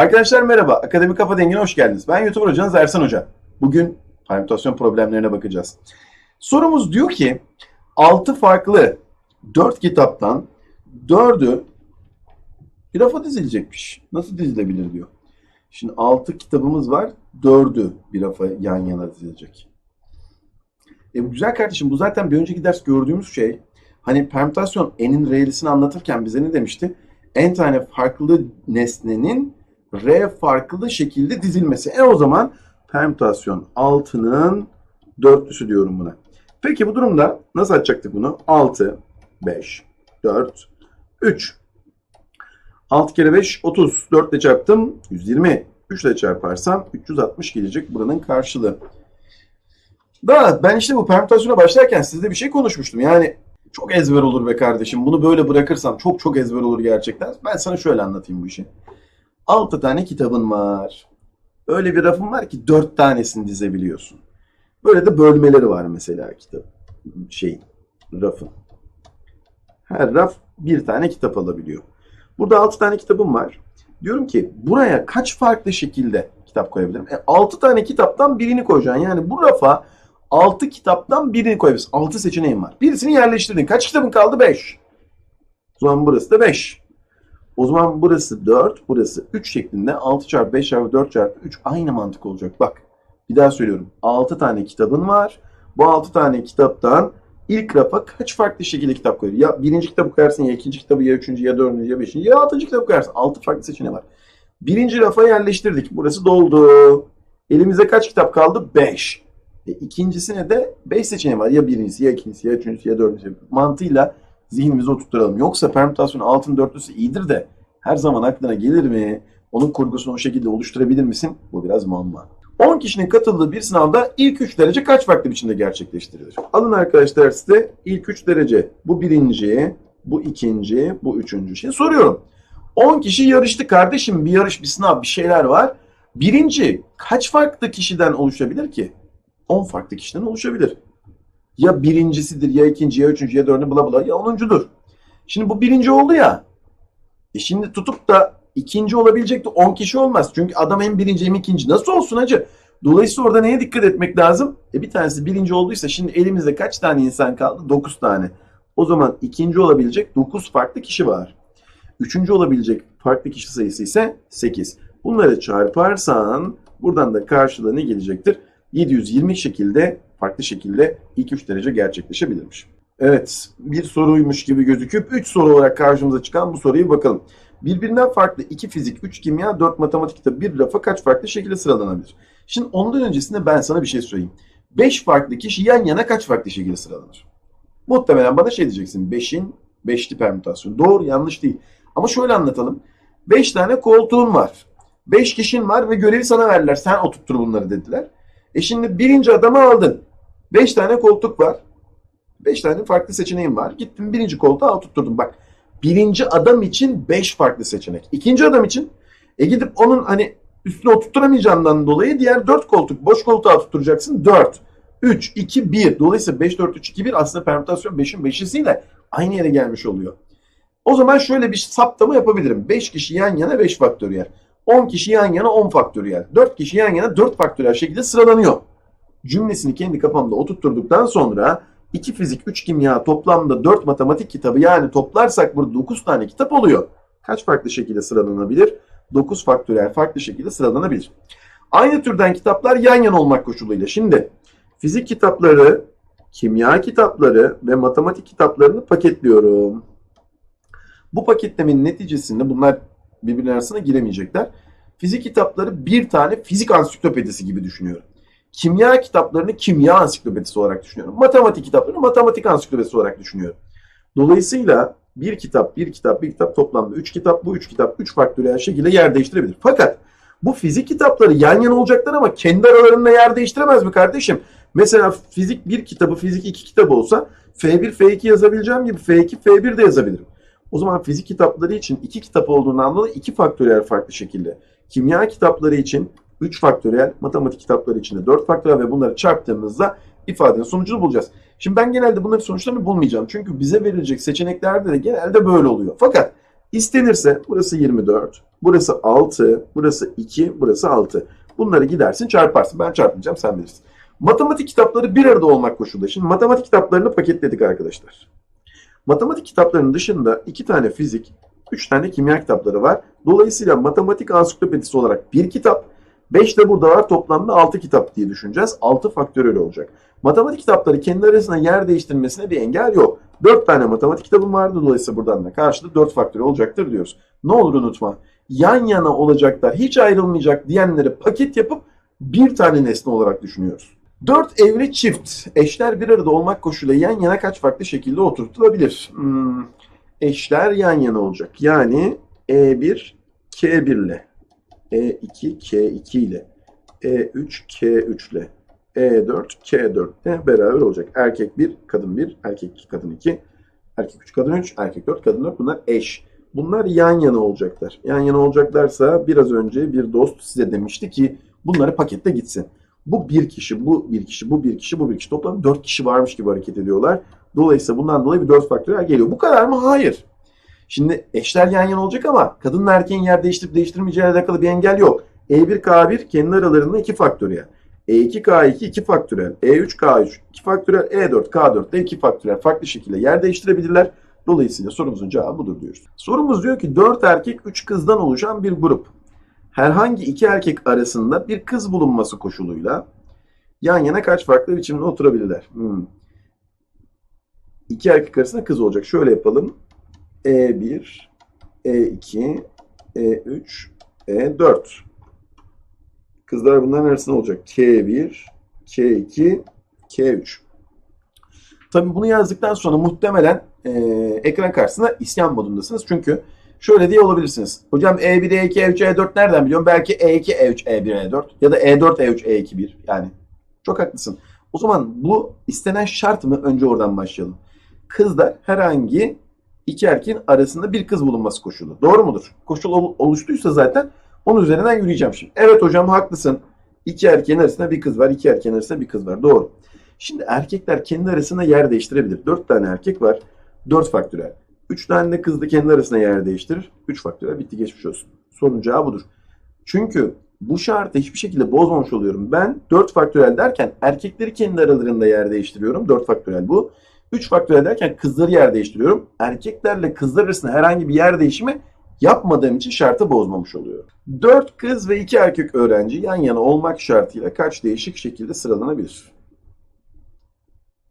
Arkadaşlar merhaba, Akademi Kafa Dengi'ne hoş geldiniz. Ben YouTuber hocanız Ersan Hoca. Bugün permütasyon problemlerine bakacağız. Sorumuz diyor ki, 6 farklı 4 kitaptan 4'ü bir rafa dizilecekmiş. Nasıl dizilebilir diyor. Şimdi 6 kitabımız var, 4'ü bir rafa yan yana dizilecek. E bu güzel kardeşim, bu zaten bir önceki ders gördüğümüz şey. Hani permütasyon n'in re'lisini anlatırken bize ne demişti? n tane farklı nesnenin R farklı şekilde dizilmesi. E o zaman permütasyon 6'nın dörtlüsü diyorum buna. Peki bu durumda nasıl açacaktık bunu? 6, 5, 4, 3. 6 kere 5, 30. 4 ile çarptım, 120. 3 ile çarparsam 360 gelecek buranın karşılığı. Da ben işte bu permütasyona başlarken sizle bir şey konuşmuştum. Yani çok ezber olur be kardeşim. Bunu böyle bırakırsam çok çok ezber olur gerçekten. Ben sana şöyle anlatayım bu işi. 6 tane kitabın var. Öyle bir rafın var ki 4 tanesini dizebiliyorsun. Böyle de bölmeleri var mesela kitap şeyin rafın. Her raf bir tane kitap alabiliyor. Burada 6 tane kitabım var. Diyorum ki buraya kaç farklı şekilde kitap koyabilirim? E, 6 tane kitaptan birini koyacaksın. Yani bu rafa 6 kitaptan birini koyabilirsin. 6 seçeneğin var. Birisini yerleştirdin. Kaç kitabın kaldı? 5. O zaman burası da 5. O zaman burası 4, burası 3 şeklinde 6 çarpı 5 çarpı 4 çarpı 3 aynı mantık olacak. Bak bir daha söylüyorum. 6 tane kitabın var. Bu 6 tane kitaptan ilk rafa kaç farklı şekilde kitap koyuyor? Ya birinci kitabı koyarsın ya ikinci kitabı ya üçüncü ya dördüncü ya beşinci ya altıncı kitabı koyarsın. 6 farklı seçeneği var. Birinci rafa yerleştirdik. Burası doldu. Elimizde kaç kitap kaldı? 5. E, ikincisine de 5 seçeneği var. Ya birincisi ya ikincisi ya üçüncüsü ya dördüncüsü. Mantığıyla zihnimize oturtturalım. Yoksa permütasyon altın dörtlüsü iyidir de her zaman aklına gelir mi? Onun kurgusunu o şekilde oluşturabilir misin? Bu biraz muamma. 10 kişinin katıldığı bir sınavda ilk 3 derece kaç farklı biçimde gerçekleştirilir? Alın arkadaşlar size ilk 3 derece. Bu birinci, bu ikinci, bu üçüncü. Şimdi soruyorum. 10 kişi yarıştı kardeşim. Bir yarış, bir sınav, bir şeyler var. Birinci kaç farklı kişiden oluşabilir ki? 10 farklı kişiden oluşabilir. Ya birincisidir, ya ikinci, ya üçüncü, ya dördüncü, bla bla, ya onuncudur. Şimdi bu birinci oldu ya. E şimdi tutup da ikinci olabilecek de 10 kişi olmaz. Çünkü adam hem birinci hem ikinci. Nasıl olsun hacı? Dolayısıyla orada neye dikkat etmek lazım? E bir tanesi birinci olduysa şimdi elimizde kaç tane insan kaldı? 9 tane. O zaman ikinci olabilecek 9 farklı kişi var. Üçüncü olabilecek farklı kişi sayısı ise 8. Bunları çarparsan buradan da karşılığı ne gelecektir? 720 şekilde farklı şekilde ilk 3 derece gerçekleşebilirmiş. Evet bir soruymuş gibi gözüküp 3 soru olarak karşımıza çıkan bu soruyu bakalım. Birbirinden farklı 2 fizik, 3 kimya, 4 matematikte bir rafa kaç farklı şekilde sıralanabilir? Şimdi ondan öncesinde ben sana bir şey söyleyeyim. 5 farklı kişi yan yana kaç farklı şekilde sıralanır? Muhtemelen bana şey diyeceksin. 5'in 5'li permütasyon. Doğru yanlış değil. Ama şöyle anlatalım. 5 tane koltuğun var. 5 kişin var ve görevi sana verdiler. Sen oturttur bunları dediler. E şimdi birinci adamı aldın. 5 tane koltuk var. 5 tane farklı seçeneğim var. Gittim birinci koltuğa oturtturdum. Bak birinci adam için 5 farklı seçenek. İkinci adam için e gidip onun hani üstüne oturtturamayacağından dolayı diğer 4 koltuk boş koltuğa oturtacaksın. 4, 3, 2, 1. Dolayısıyla 5, 4, 3, 2, 1 aslında permütasyon 5'in 5'isiyle aynı yere gelmiş oluyor. O zaman şöyle bir saptama yapabilirim. 5 kişi yan yana 5 faktöriyel. 10 kişi yan yana 10 faktöriyel. 4 kişi yan yana 4 faktöriyel şekilde sıralanıyor. Cümlesini kendi kafamda oturtturduktan sonra 2 fizik, 3 kimya toplamda 4 matematik kitabı yani toplarsak burada 9 tane kitap oluyor. Kaç farklı şekilde sıralanabilir? 9 faktöriyel farklı şekilde sıralanabilir. Aynı türden kitaplar yan yana olmak koşuluyla. Şimdi fizik kitapları, kimya kitapları ve matematik kitaplarını paketliyorum. Bu paketlemenin neticesinde bunlar birbirinin arasına giremeyecekler. Fizik kitapları bir tane fizik ansiklopedisi gibi düşünüyorum. Kimya kitaplarını kimya ansiklopedisi olarak düşünüyorum. Matematik kitaplarını matematik ansiklopedisi olarak düşünüyorum. Dolayısıyla bir kitap, bir kitap, bir kitap toplamda üç kitap, bu üç kitap üç faktöriyel şekilde yer değiştirebilir. Fakat bu fizik kitapları yan yana olacaklar ama kendi aralarında yer değiştiremez mi kardeşim? Mesela fizik bir kitabı, fizik iki kitabı olsa F1, F2 yazabileceğim gibi F2, F1 de yazabilirim. O zaman fizik kitapları için iki kitap olduğundan dolayı iki faktöriyel farklı şekilde. Kimya kitapları için 3 faktöriyel, matematik kitapları için de 4 faktöriyel ve bunları çarptığımızda ifadenin sonucunu bulacağız. Şimdi ben genelde bunların sonuçlarını bulmayacağım. Çünkü bize verilecek seçeneklerde de genelde böyle oluyor. Fakat istenirse burası 24, Burası 6, burası 2, burası 6. Bunları gidersin çarparsın. Ben çarpmayacağım sen bilirsin. Matematik kitapları bir arada olmak koşuluyla. Şimdi matematik kitaplarını paketledik arkadaşlar. Matematik kitaplarının dışında iki tane fizik, üç tane kimya kitapları var. Dolayısıyla matematik ansiklopedisi olarak bir kitap, beş de burada var. Toplamda altı kitap diye düşüneceğiz. Altı faktöriyel olacak. Matematik kitapları kendi arasında yer değiştirmesine bir engel yok. Dört tane matematik kitabım vardı. Dolayısıyla buradan da karşılığı dört faktöriyel olacaktır diyoruz. Ne olur unutma. Yan yana olacaklar, hiç ayrılmayacak diyenleri paket yapıp bir tane nesne olarak düşünüyoruz. Dört evli çift eşler bir arada olmak koşuluyla yan yana kaç farklı şekilde oturtulabilir? Hmm, eşler yan yana olacak. Yani E1 K1 ile E2 K2 ile E3 K3 ile E4 K4 ile beraber olacak. Erkek 1, kadın 1, erkek 2, kadın 2, erkek 3, kadın 3, erkek 4, kadın 4. Bunlar eş. Bunlar yan yana olacaklar. Yan yana olacaklarsa biraz önce bir dost size demişti ki bunları pakette gitsin. Bu bir kişi, bu bir kişi, bu bir kişi, bu bir kişi. Toplam dört kişi varmış gibi hareket ediyorlar. Dolayısıyla bundan dolayı bir dört faktöriyel geliyor. Bu kadar mı? Hayır. Şimdi eşler yan yana olacak ama kadınla erkeğin yer değiştirip değiştirmeyeceğiyle alakalı bir engel yok. E1, K1 kendi aralarında iki faktöriyel. E2, K2 iki faktöriyel. E3, K3 iki faktöriyel. E4, K4 de iki faktöriyel. Farklı şekilde yer değiştirebilirler. Dolayısıyla sorumuzun cevabı budur diyoruz. Sorumuz diyor ki 4 erkek 3 kızdan oluşan bir grup. Herhangi iki erkek arasında bir kız bulunması koşuluyla yan yana kaç farklı biçimde oturabilirler? Hmm. İki erkek arasında kız olacak. Şöyle yapalım. E1, E2, E3, E4. Kızlar bunların arasında olacak. K1, K2, K3. Tabii bunu yazdıktan sonra muhtemelen e, ekran karşısında isyan modundasınız. Çünkü şöyle diye olabilirsiniz. Hocam E1, E2, E3, E4 nereden biliyorum? Belki E2, E3, E1, E4 ya da E4, E3, E2, 1 yani. Çok haklısın. O zaman bu istenen şart mı? Önce oradan başlayalım. Kızlar herhangi iki erkeğin arasında bir kız bulunması koşulu. Doğru mudur? Koşul ol- oluştuysa zaten onun üzerinden yürüyeceğim şimdi. Evet hocam haklısın. İki erkeğin arasında bir kız var. iki erkeğin arasında bir kız var. Doğru. Şimdi erkekler kendi arasında yer değiştirebilir. Dört tane erkek var. Dört faktörel. Üç tane de kız da kendi arasında yer değiştirir. Üç faktörel bitti geçmiş olsun. Sorunun cevabı budur. Çünkü bu şartı hiçbir şekilde bozmamış oluyorum. Ben 4 faktörel derken erkekleri kendi aralarında yer değiştiriyorum. 4 faktörel bu. 3 faktörel derken kızları yer değiştiriyorum. Erkeklerle kızlar arasında herhangi bir yer değişimi yapmadığım için şartı bozmamış oluyorum. 4 kız ve 2 erkek öğrenci yan yana olmak şartıyla kaç değişik şekilde sıralanabilir?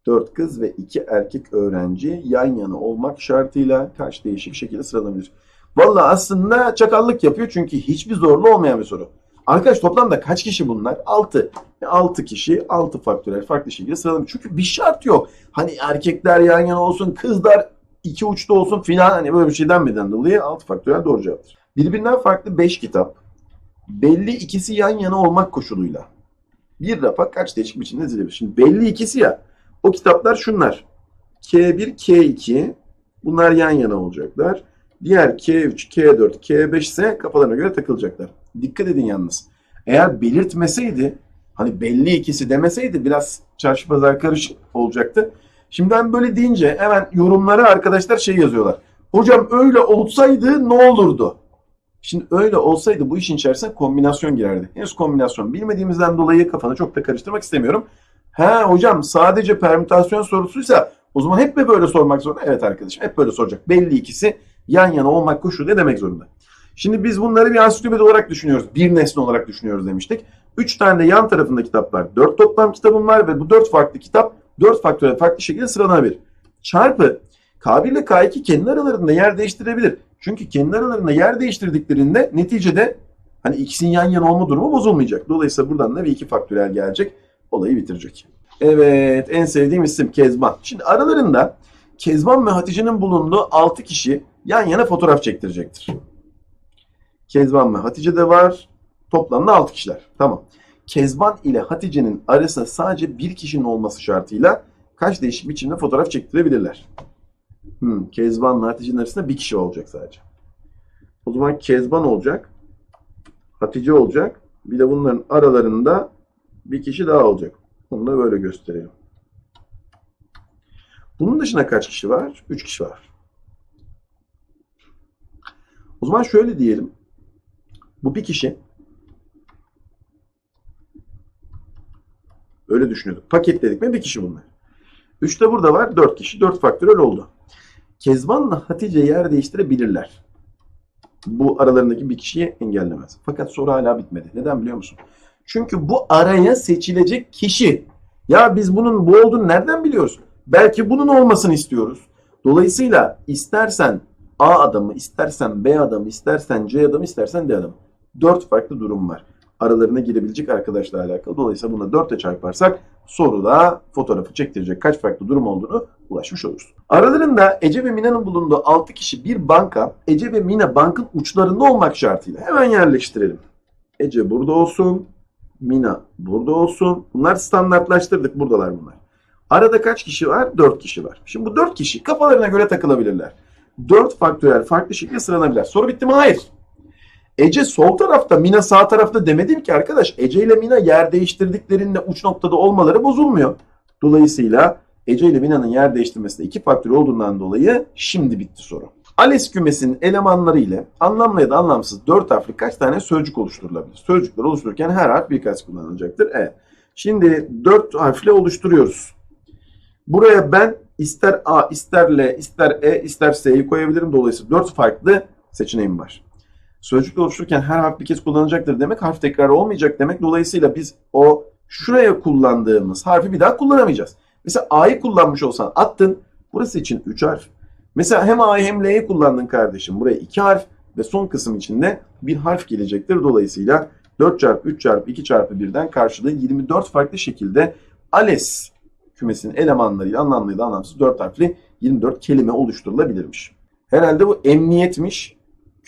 4 kız ve 2 erkek öğrenci yan yana olmak şartıyla kaç değişik şekilde sıralanabilir? Valla aslında çakallık yapıyor çünkü hiçbir zorlu olmayan bir soru. Arkadaş toplamda kaç kişi bunlar? 6. 6 kişi 6 faktörel farklı şekilde sıralanmış. Çünkü bir şart yok. Hani erkekler yan yana olsun, kızlar iki uçta olsun filan hani böyle bir şey denmeden dolayı 6 faktörel doğru cevaptır. Birbirinden farklı 5 kitap. Belli ikisi yan yana olmak koşuluyla. Bir rafa kaç değişik biçimde dizilebilir? Şimdi belli ikisi ya. O kitaplar şunlar. K1, K2 bunlar yan yana olacaklar. Diğer K3, K4, K5 ise kafalarına göre takılacaklar. Dikkat edin yalnız. Eğer belirtmeseydi, hani belli ikisi demeseydi biraz çarşı pazar karışık olacaktı. Şimdi ben böyle deyince hemen yorumlara arkadaşlar şey yazıyorlar. Hocam öyle olsaydı ne olurdu? Şimdi öyle olsaydı bu işin içerisine kombinasyon girerdi. Henüz kombinasyon bilmediğimizden dolayı kafanı çok da karıştırmak istemiyorum. Ha hocam sadece permütasyon sorusuysa o zaman hep mi böyle sormak zorunda? Evet arkadaşım hep böyle soracak. Belli ikisi yan yana olmak koşulu demek zorunda. Şimdi biz bunları bir ansiklopedi olarak düşünüyoruz. Bir nesne olarak düşünüyoruz demiştik. Üç tane de yan tarafında kitap var. Dört toplam kitabım var ve bu dört farklı kitap dört faktörel farklı şekilde sıralanabilir. Çarpı K1 ile K2 kendi aralarında yer değiştirebilir. Çünkü kendi aralarında yer değiştirdiklerinde neticede hani ikisinin yan yana olma durumu bozulmayacak. Dolayısıyla buradan da bir iki faktörel gelecek. Olayı bitirecek. Evet en sevdiğim isim Kezban. Şimdi aralarında Kezban ve Hatice'nin bulunduğu 6 kişi yan yana fotoğraf çektirecektir. Kezban ve Hatice de var. Toplamda 6 kişiler. Tamam. Kezban ile Hatice'nin arasında sadece bir kişinin olması şartıyla kaç değişik biçimde fotoğraf çektirebilirler? Hmm, Kezban'la Hatice'nin arasında bir kişi olacak sadece. O zaman Kezban olacak. Hatice olacak. Bir de bunların aralarında bir kişi daha olacak. Bunu da böyle gösterelim. Bunun dışında kaç kişi var? 3 kişi var. O zaman şöyle diyelim. Bu bir kişi. Öyle düşünüyorduk. Paketledik mi bir kişi bunlar. 3 de burada var. 4 kişi. 4 faktörel oldu. Kezban'la Hatice yer değiştirebilirler. Bu aralarındaki bir kişiyi engellemez. Fakat soru hala bitmedi. Neden biliyor musun? Çünkü bu araya seçilecek kişi. Ya biz bunun bu olduğunu nereden biliyoruz? Belki bunun olmasını istiyoruz. Dolayısıyla istersen A adamı, istersen B adamı, istersen C adamı, istersen D adamı. Dört farklı durum var. Aralarına girebilecek arkadaşla alakalı. Dolayısıyla bunu 4'e çarparsak soruda fotoğrafı çektirecek kaç farklı durum olduğunu ulaşmış oluruz. Aralarında Ece ve Mina'nın bulunduğu 6 kişi bir banka, Ece ve Mina bankın uçlarında olmak şartıyla hemen yerleştirelim. Ece burada olsun, Mina burada olsun. Bunlar standartlaştırdık. Buradalar bunlar. Arada kaç kişi var? 4 kişi var. Şimdi bu 4 kişi kafalarına göre takılabilirler. 4 faktörel farklı şekilde sıralanabilirler. Soru bitti mi? Hayır. Ece sol tarafta, Mina sağ tarafta demedim ki arkadaş. Ece ile Mina yer değiştirdiklerinde uç noktada olmaları bozulmuyor. Dolayısıyla Ece ile Mina'nın yer değiştirmesinde iki faktör olduğundan dolayı şimdi bitti soru. ALES kümesinin elemanları ile anlamlı ya da anlamsız 4 harfli kaç tane sözcük oluşturulabilir? Sözcükler oluştururken her harf birkaç kullanılacaktır. Evet. Şimdi 4 harfle oluşturuyoruz. Buraya ben ister A, ister L, ister E, ister S'yi koyabilirim. Dolayısıyla 4 farklı seçeneğim var. Sözcükler oluştururken her harf bir kez kullanılacaktır demek harf tekrarı olmayacak demek. Dolayısıyla biz o şuraya kullandığımız harfi bir daha kullanamayacağız. Mesela A'yı kullanmış olsan attın. Burası için 3 harf. Mesela hem A'yı hem L'yi kullandın kardeşim. Buraya 2 harf ve son kısım içinde bir harf gelecektir. Dolayısıyla 4 çarpı 3 çarpı 2 çarpı 1'den karşılığı 24 farklı şekilde ALES kümesinin elemanlarıyla anlamlıyla anlamsız 4 harfli 24 kelime oluşturulabilirmiş. Herhalde bu emniyetmiş.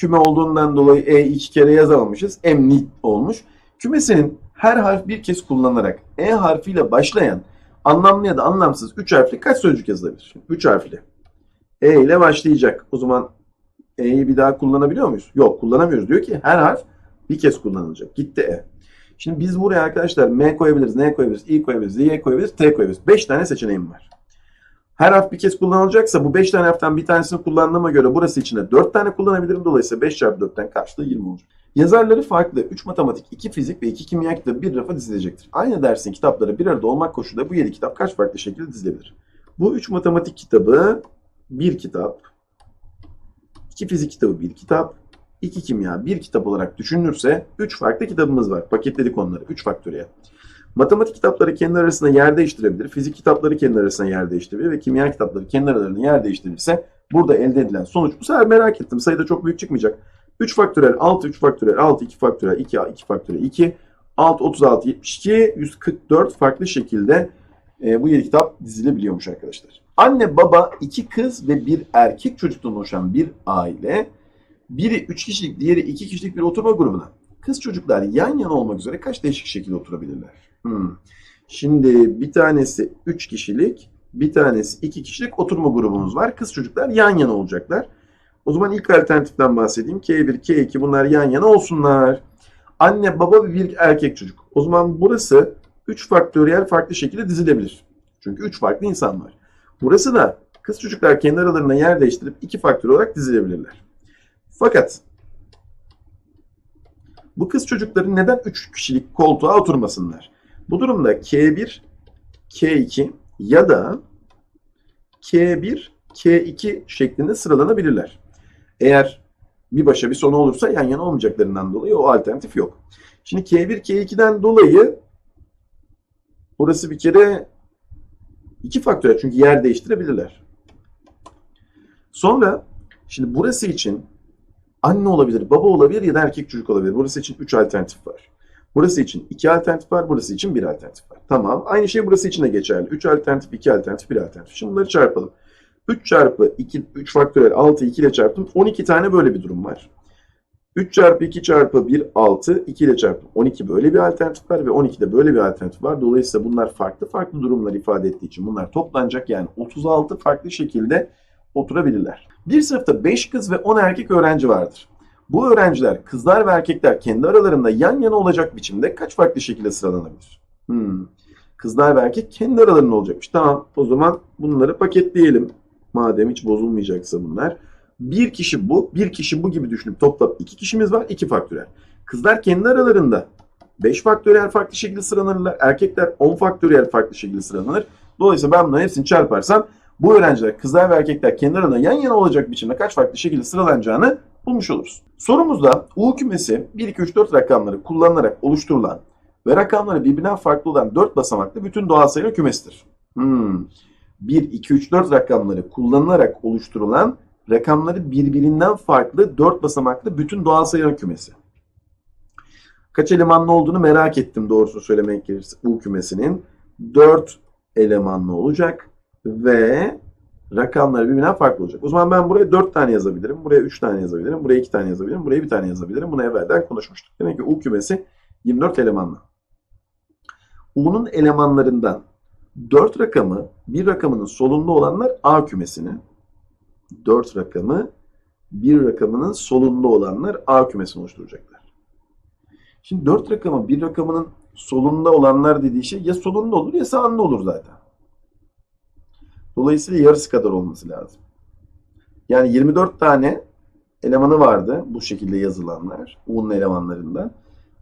Küme olduğundan dolayı E iki kere yazamamışız. Emniyet olmuş. Kümesinin her harf bir kez kullanarak E harfiyle başlayan anlamlı ya da anlamsız 3 harfli kaç sözcük yazılabilir? 3 harfli. E ile başlayacak. O zaman E'yi bir daha kullanabiliyor muyuz? Yok kullanamıyoruz. Diyor ki her harf bir kez kullanılacak. Gitti E. Şimdi biz buraya arkadaşlar M koyabiliriz, N koyabiliriz, I koyabiliriz, Y koyabiliriz, T koyabiliriz. 5 tane seçeneğim var. Her harf bir kez kullanılacaksa bu 5 tane harften bir tanesini kullandığıma göre burası içinde 4 tane kullanabilirim. Dolayısıyla 5 çarpı 4'ten karşılığı 20 olacak. Yazarları farklı 3 matematik, 2 fizik ve 2 kimya kitabı bir rafa dizilecektir. Aynı dersin kitapları bir arada olmak koşuluyla bu 7 kitap kaç farklı şekilde dizilebilir? Bu 3 matematik kitabı bir kitap, 2 fizik kitabı bir kitap, 2 kimya bir kitap olarak düşünülürse 3 farklı kitabımız var. Paketledik onları 3 faktöriyel. Matematik kitapları kendi arasında yer değiştirebilir. Fizik kitapları kendi arasında yer değiştirebilir ve kimya kitapları kendi aralarında yer değiştirirse burada elde edilen sonuç bu sefer merak ettim. Sayıda çok büyük çıkmayacak. 3 faktörel 6, 3 faktörel 6, 2 faktörel 2, 2 faktörel 2, 6, 36, 72, 144 farklı şekilde e, bu 7 kitap dizilebiliyormuş arkadaşlar. Anne, baba, iki kız ve bir erkek çocuktan oluşan bir aile. Biri 3 kişilik, diğeri 2 kişilik bir oturma grubuna. Kız çocuklar yan yana olmak üzere kaç değişik şekilde oturabilirler? Hmm. Şimdi bir tanesi 3 kişilik, bir tanesi 2 kişilik oturma grubumuz var. Kız çocuklar yan yana olacaklar. O zaman ilk alternatiften bahsedeyim. K1, K2 bunlar yan yana olsunlar. Anne, baba ve bir erkek çocuk. O zaman burası 3 faktöriyel farklı şekilde dizilebilir. Çünkü 3 farklı insan var. Burası da kız çocuklar kendi aralarına yer değiştirip 2 faktör olarak dizilebilirler. Fakat bu kız çocukların neden 3 kişilik koltuğa oturmasınlar? Bu durumda K1, K2 ya da K1, K2 şeklinde sıralanabilirler. Eğer bir başa bir sonu olursa yan yana olmayacaklarından dolayı o alternatif yok. Şimdi K1, K2'den dolayı burası bir kere iki faktörel çünkü yer değiştirebilirler. Sonra şimdi burası için anne olabilir, baba olabilir ya da erkek çocuk olabilir. Burası için 3 alternatif var. Burası için 2 alternatif var, burası için 1 alternatif var. Tamam. Aynı şey burası için de geçerli. 3 alternatif, 2 alternatif, 1 alternatif. Şimdi bunları çarpalım. 3 çarpı 2, 3 faktörel 6 2 ile çarptım. 12 tane böyle bir durum var. 3 çarpı 2 çarpı 1 6, 2 ile çarptım. 12 böyle bir alternatif var ve 12 de böyle bir alternatif var. Dolayısıyla bunlar farklı farklı durumlar ifade ettiği için bunlar toplanacak yani 36 farklı şekilde oturabilirler. Bir sınıfta 5 kız ve 10 erkek öğrenci vardır. Bu öğrenciler kızlar ve erkekler kendi aralarında yan yana olacak biçimde kaç farklı şekilde sıralanabilir? Hmm. Kızlar ve erkek kendi aralarında olacakmış. Tamam o zaman bunları paketleyelim. Madem hiç bozulmayacaksa bunlar. Bir kişi bu, bir kişi bu gibi düşünüp toplam iki kişimiz var, iki faktörel. Kızlar kendi aralarında 5 faktöriyel farklı şekilde sıralanırlar. Erkekler 10 faktöriyel farklı şekilde sıralanır. Dolayısıyla ben bunların hepsini çarparsam bu öğrenciler kızlar ve erkekler kendi aralarında yan yana olacak biçimde kaç farklı şekilde sıralanacağını bulmuş oluruz. Sorumuzda U kümesi 1, 2, 3, 4 rakamları kullanılarak oluşturulan ve rakamları birbirinden farklı olan 4 basamaklı bütün doğal sayılar kümesidir. Hmm. 1, 2, 3, 4 rakamları kullanılarak oluşturulan rakamları birbirinden farklı 4 basamaklı bütün doğal sayılar kümesi. Kaç elemanlı olduğunu merak ettim doğrusu söylemek gerekirse U kümesinin. 4 elemanlı olacak ve rakamları birbirinden farklı olacak. O zaman ben buraya 4 tane yazabilirim, buraya 3 tane yazabilirim, buraya 2 tane yazabilirim, buraya 1 tane yazabilirim. Bunu evvelden konuşmuştuk. Demek ki U kümesi 24 elemanlı. U'nun elemanlarından 4 rakamı, bir rakamının solunda olanlar A kümesini, 4 rakamı, bir rakamının solunda olanlar A kümesini oluşturacaklar. Şimdi 4 rakamı, bir rakamının solunda olanlar dediği şey ya solunda olur ya sağında olur zaten. Dolayısıyla yarısı kadar olması lazım. Yani 24 tane elemanı vardı bu şekilde yazılanlar. U'nun elemanlarından.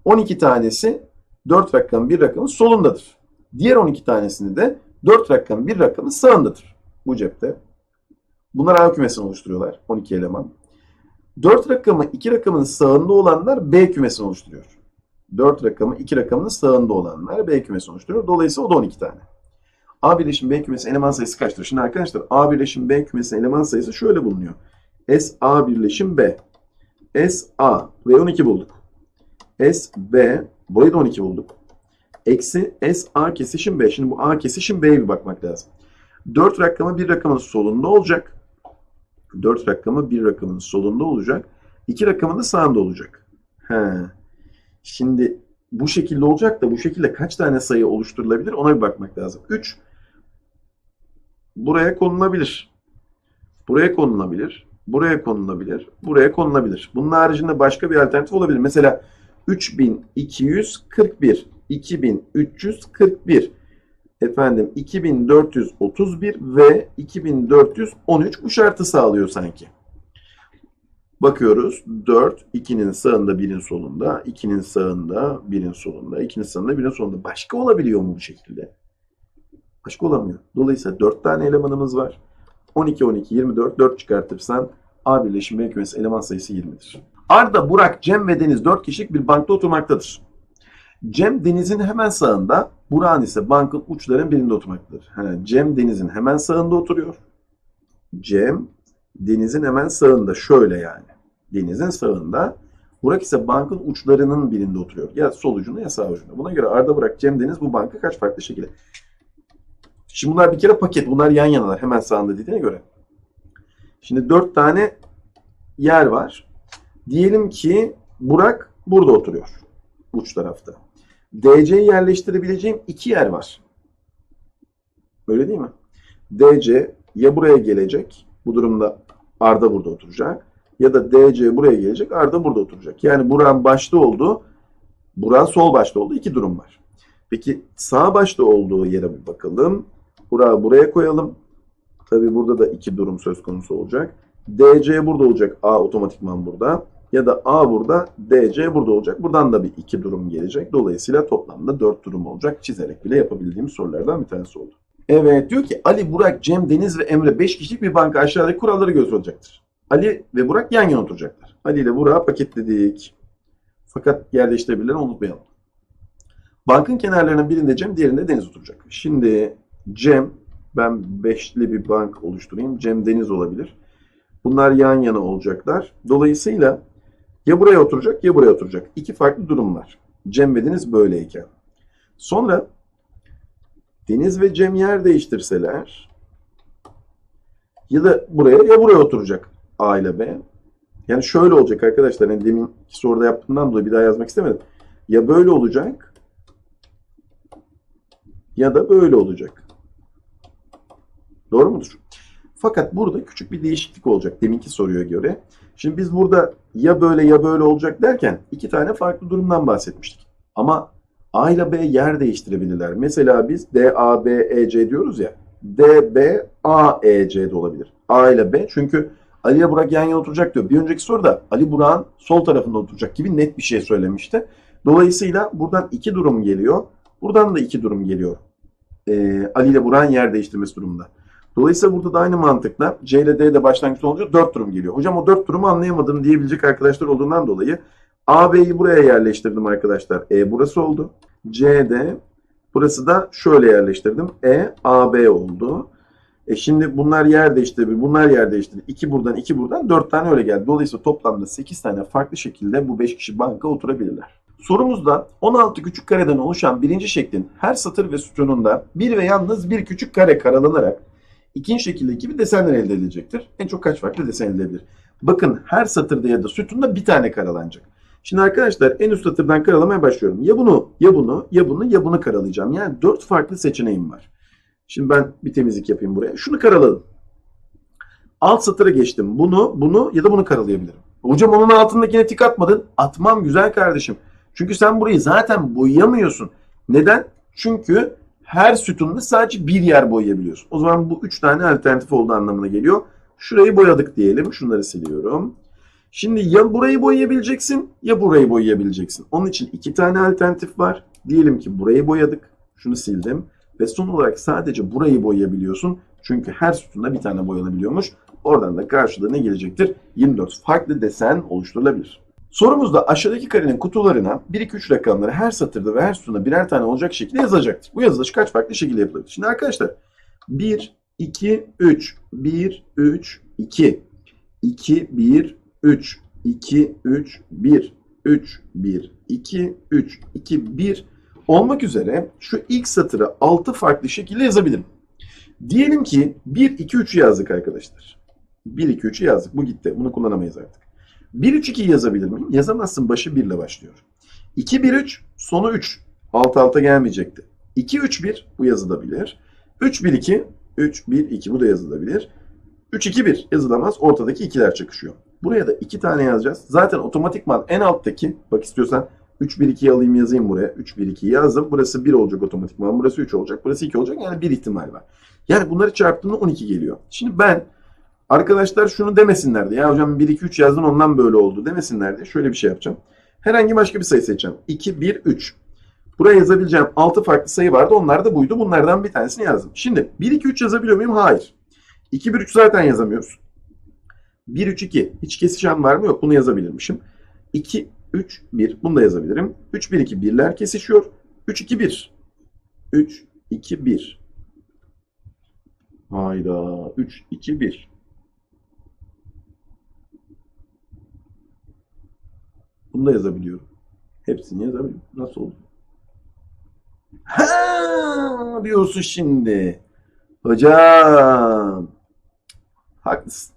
12 tanesi 4 rakam bir rakamın solundadır. Diğer 12 tanesini de 4 rakam bir rakamın sağındadır. Bu cepte. Bunlar A kümesini oluşturuyorlar. 12 eleman. 4 rakamı 2 rakamın sağında olanlar B kümesini oluşturuyor. 4 rakamı 2 rakamının sağında olanlar B kümesini oluşturuyor. Dolayısıyla o da 12 tane. A birleşim B kümesi eleman sayısı kaçtır? Şimdi arkadaşlar A birleşim B kümesi eleman sayısı şöyle bulunuyor. S A birleşim B. S A ve 12 bulduk. S B burayı da 12 bulduk. Eksi S A kesişim B. Şimdi bu A kesişim B'ye bir bakmak lazım. 4 rakamı bir rakamın solunda olacak. 4 rakamı bir rakamın solunda olacak. 2 rakamın da sağında olacak. He. Şimdi bu şekilde olacak da bu şekilde kaç tane sayı oluşturulabilir ona bir bakmak lazım. 3 buraya konulabilir. Buraya konulabilir. Buraya konulabilir. Buraya konulabilir. Bunun haricinde başka bir alternatif olabilir. Mesela 3241, 2341, efendim 2431 ve 2413 bu şartı sağlıyor sanki. Bakıyoruz. 4, 2'nin sağında, 1'in solunda, 2'nin sağında, 1'in solunda, 2'nin sağında, 1'in solunda. Başka olabiliyor mu bu şekilde? Başka olamıyor. Dolayısıyla 4 tane elemanımız var. 12, 12, 24, 4 çıkartırsan A birleşim B kümesi eleman sayısı 20'dir. Arda, Burak, Cem ve Deniz 4 kişilik bir bankta oturmaktadır. Cem Deniz'in hemen sağında, Burak'ın ise bankın uçların birinde oturmaktadır. Yani Cem Deniz'in hemen sağında oturuyor. Cem Deniz'in hemen sağında şöyle yani. Deniz'in sağında. Burak ise bankın uçlarının birinde oturuyor. Ya sol ucunda ya sağ ucunda. Buna göre Arda Burak, Cem Deniz bu banka kaç farklı şekilde? Şimdi bunlar bir kere paket. Bunlar yan yanalar. Hemen sağında dediğine göre. Şimdi dört tane yer var. Diyelim ki Burak burada oturuyor. Uç tarafta. DC'yi yerleştirebileceğim iki yer var. Öyle değil mi? DC ya buraya gelecek. Bu durumda Arda burada oturacak. Ya da DC buraya gelecek. Arda burada oturacak. Yani Burak'ın başta olduğu, Burak'ın sol başta olduğu iki durum var. Peki sağ başta olduğu yere bakalım. Burak'ı buraya koyalım. Tabi burada da iki durum söz konusu olacak. DC burada olacak. A otomatikman burada. Ya da A burada, DC burada olacak. Buradan da bir iki durum gelecek. Dolayısıyla toplamda dört durum olacak. Çizerek bile yapabildiğimiz sorulardan bir tanesi oldu. Evet diyor ki Ali, Burak, Cem, Deniz ve Emre 5 kişilik bir banka aşağıdaki kuralları göz olacaktır. Ali ve Burak yan yana oturacaklar. Ali ile Burak'ı paketledik. Fakat yer değiştirebilirler unutmayalım. Bankın kenarlarının birinde Cem, diğerinde Deniz oturacak. Şimdi Cem, ben beşli bir bank oluşturayım. Cem Deniz olabilir. Bunlar yan yana olacaklar. Dolayısıyla ya buraya oturacak ya buraya oturacak. İki farklı durum var. Cem ve Deniz böyleyken. Sonra Deniz ve Cem yer değiştirseler ya da buraya ya buraya oturacak A ile B. Yani şöyle olacak arkadaşlar. Yani demin soruda yaptığımdan dolayı bir daha yazmak istemedim. Ya böyle olacak ya da böyle olacak. Doğru mudur? Fakat burada küçük bir değişiklik olacak deminki soruya göre. Şimdi biz burada ya böyle ya böyle olacak derken iki tane farklı durumdan bahsetmiştik. Ama A ile B yer değiştirebilirler. Mesela biz D, A, B, E, C diyoruz ya. D, B, A, E, C de olabilir. A ile B çünkü Ali ile Burak yan yana oturacak diyor. Bir önceki soruda Ali Burak'ın sol tarafında oturacak gibi net bir şey söylemişti. Dolayısıyla buradan iki durum geliyor. Buradan da iki durum geliyor. Ee, Ali ile Burak'ın yer değiştirmesi durumunda. Dolayısıyla burada da aynı mantıkla C ile D de başlangıç olunca 4 durum geliyor. Hocam o 4 durumu anlayamadım diyebilecek arkadaşlar olduğundan dolayı A, B'yi buraya yerleştirdim arkadaşlar. E burası oldu. C, D. Burası da şöyle yerleştirdim. E, A, B oldu. E şimdi bunlar yer değiştirdi. Bunlar yer değiştirdi. 2 buradan, 2 buradan 4 tane öyle geldi. Dolayısıyla toplamda 8 tane farklı şekilde bu 5 kişi banka oturabilirler. Sorumuzda 16 küçük kareden oluşan birinci şeklin her satır ve sütununda bir ve yalnız bir küçük kare karalanarak ikinci şekildeki bir desenler elde edilecektir. En çok kaç farklı desen elde edilir? Bakın her satırda ya da sütunda bir tane karalanacak. Şimdi arkadaşlar en üst satırdan karalamaya başlıyorum. Ya bunu, ya bunu, ya bunu, ya bunu karalayacağım. Yani dört farklı seçeneğim var. Şimdi ben bir temizlik yapayım buraya. Şunu karaladım. Alt satıra geçtim. Bunu, bunu ya da bunu karalayabilirim. Hocam onun altındakine tik atmadın. Atmam güzel kardeşim. Çünkü sen burayı zaten boyayamıyorsun. Neden? Çünkü her sütunda sadece bir yer boyayabiliyorsun. O zaman bu üç tane alternatif olduğu anlamına geliyor. Şurayı boyadık diyelim. Şunları siliyorum. Şimdi ya burayı boyayabileceksin ya burayı boyayabileceksin. Onun için iki tane alternatif var. Diyelim ki burayı boyadık. Şunu sildim. Ve son olarak sadece burayı boyayabiliyorsun. Çünkü her sütunda bir tane boyanabiliyormuş. Oradan da karşılığı ne gelecektir? 24 farklı desen oluşturulabilir. Sorumuzda aşağıdaki karenin kutularına 1, 2, 3 rakamları her satırda ve her sütunda birer tane olacak şekilde yazılacaktır. Bu yazılış kaç farklı şekilde yapılabilir? Şimdi arkadaşlar 1, 2, 3, 1, 3, 2, 2, 1, 3, 2, 3, 1, 3, 1, 2, 3, 2, 1 olmak üzere şu ilk satırı 6 farklı şekilde yazabilirim. Diyelim ki 1, 2, 3'ü yazdık arkadaşlar. 1, 2, 3'ü yazdık. Bu gitti. Bunu kullanamayız artık. 1, 3, 2'yi yazabilir miyim? Yazamazsın. Başı 1 ile başlıyor. 2, 1, 3. Sonu 3. Alt alta gelmeyecekti. 2, 3, 1. Bu yazılabilir. 3, 1, 2. 3, 1, 2. Bu da yazılabilir. 3, 2, 1 yazılamaz. Ortadaki ikiler çakışıyor. Buraya da 2 tane yazacağız. Zaten otomatikman en alttaki bak istiyorsan 3, 1, 2'yi alayım yazayım buraya. 3, 1, 2'yi yazdım. Burası 1 olacak otomatikman. Burası 3 olacak. Burası 2 olacak. Yani bir ihtimal var. Yani bunları çarptığında 12 geliyor. Şimdi ben arkadaşlar şunu demesinler diye. Ya hocam 1, 2, 3 yazdın ondan böyle oldu demesinler diye. Şöyle bir şey yapacağım. Herhangi başka bir sayı seçeceğim. 2, 1, 3. Buraya yazabileceğim 6 farklı sayı vardı. Onlar da buydu. Bunlardan bir tanesini yazdım. Şimdi 1, 2, 3 yazabiliyor muyum? Hayır. 2, 1, 3 zaten yazamıyoruz. 1, 3, 2. Hiç kesişen var mı? Yok. Bunu yazabilirmişim. 2, 3, 1. Bunu da yazabilirim. 3, 1, 2. Birler kesişiyor. 3, 2, 1. 3, 2, 1. Hayda. 3, 2, 1. Bunu da yazabiliyorum. Hepsini yazabiliyorum. Nasıl oldu? Ha diyorsun şimdi. Hocam. Haklısın.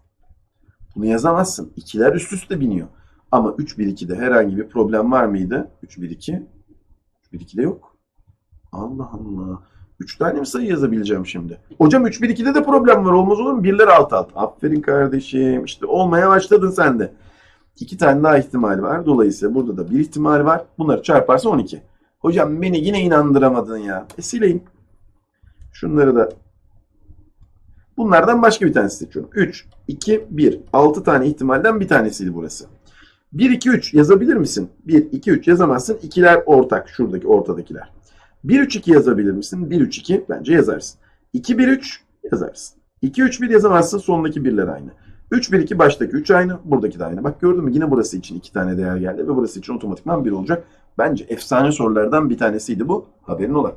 Bunu yazamazsın. İkiler üst üste biniyor. Ama 3-1-2'de herhangi bir problem var mıydı? 3-1-2. 3-1-2'de yok. Allah Allah. 3 tane mi sayı yazabileceğim şimdi? Hocam 3-1-2'de de problem var. Olmaz olur mu? Birler alt alt. Aferin kardeşim. İşte olmaya başladın sen de. İki tane daha ihtimal var. Dolayısıyla burada da bir ihtimal var. Bunları çarparsa 12. Hocam beni yine inandıramadın ya. E sileyim. Şunları da Bunlardan başka bir tanesi seçiyorum. 3, 2, 1. 6 tane ihtimalden bir tanesiydi burası. 1, 2, 3 yazabilir misin? 1, 2, 3 yazamazsın. İkiler ortak. Şuradaki ortadakiler. 1, 3, 2 yazabilir misin? 1, 3, 2 bence yazarsın. 2, 1, 3 yazarsın. 2, 3, 1 yazamazsın. Sondaki birler aynı. 3, 1, 2 baştaki 3 aynı. Buradaki de aynı. Bak gördün mü? Yine burası için 2 tane değer geldi. Ve burası için otomatikman 1 olacak. Bence efsane sorulardan bir tanesiydi bu. Haberin olan.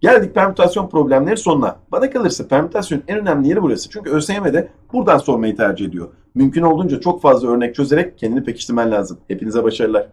Geldik permütasyon problemleri sonuna. Bana kalırsa permütasyonun en önemli yeri burası. Çünkü ÖSYM'de buradan sormayı tercih ediyor. Mümkün olduğunca çok fazla örnek çözerek kendini pekiştirmen lazım. Hepinize başarılar.